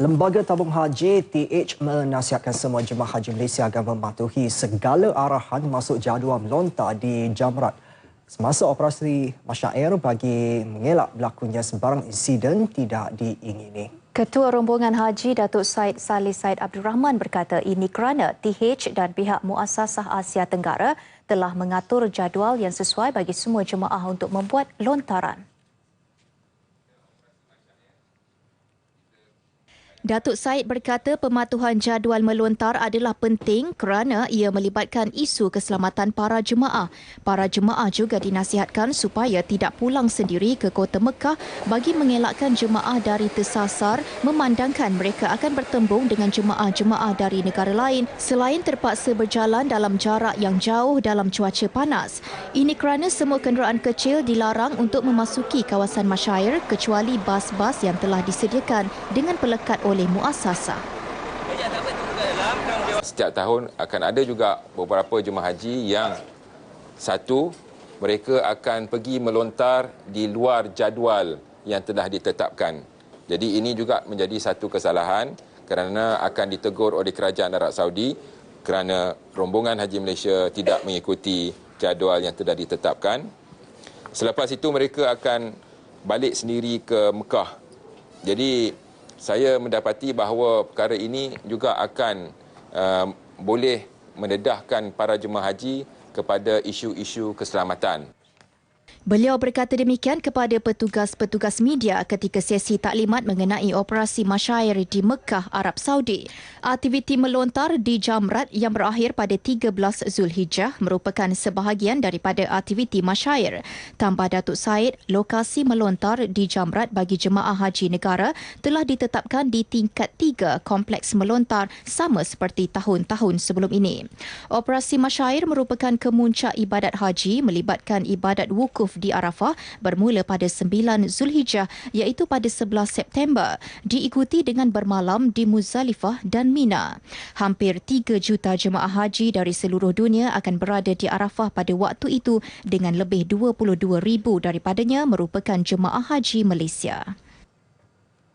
Lembaga Tabung Haji TH menasihatkan semua jemaah haji Malaysia agar mematuhi segala arahan masuk jadual melontar di Jamrat semasa operasi masyair bagi mengelak berlakunya sebarang insiden tidak diingini. Ketua Rombongan Haji Datuk Said Salih Said Abdul Rahman berkata ini kerana TH dan pihak Muasasah Asia Tenggara telah mengatur jadual yang sesuai bagi semua jemaah untuk membuat lontaran. Datuk Said berkata pematuhan jadual melontar adalah penting kerana ia melibatkan isu keselamatan para jemaah. Para jemaah juga dinasihatkan supaya tidak pulang sendiri ke kota Mekah bagi mengelakkan jemaah dari tersasar memandangkan mereka akan bertembung dengan jemaah-jemaah dari negara lain selain terpaksa berjalan dalam jarak yang jauh dalam cuaca panas. Ini kerana semua kenderaan kecil dilarang untuk memasuki kawasan masyair kecuali bas-bas yang telah disediakan dengan pelekat oleh muasasah. Setiap tahun akan ada juga beberapa jemaah haji yang satu mereka akan pergi melontar di luar jadual yang telah ditetapkan. Jadi ini juga menjadi satu kesalahan kerana akan ditegur oleh kerajaan Arab Saudi kerana rombongan Haji Malaysia tidak mengikuti jadual yang telah ditetapkan. Selepas itu mereka akan balik sendiri ke Mekah. Jadi saya mendapati bahawa perkara ini juga akan uh, boleh mendedahkan para jemaah haji kepada isu-isu keselamatan. Beliau berkata demikian kepada petugas-petugas media ketika sesi taklimat mengenai operasi masyair di Mekah, Arab Saudi. Aktiviti melontar di Jamrat yang berakhir pada 13 Zulhijjah merupakan sebahagian daripada aktiviti masyair. Tambah Datuk Said, lokasi melontar di Jamrat bagi jemaah haji negara telah ditetapkan di tingkat 3 kompleks melontar sama seperti tahun-tahun sebelum ini. Operasi masyair merupakan kemuncak ibadat haji melibatkan ibadat wukuf wukuf di Arafah bermula pada 9 Zulhijjah iaitu pada 11 September diikuti dengan bermalam di Muzdalifah dan Mina. Hampir 3 juta jemaah haji dari seluruh dunia akan berada di Arafah pada waktu itu dengan lebih 22 ribu daripadanya merupakan jemaah haji Malaysia.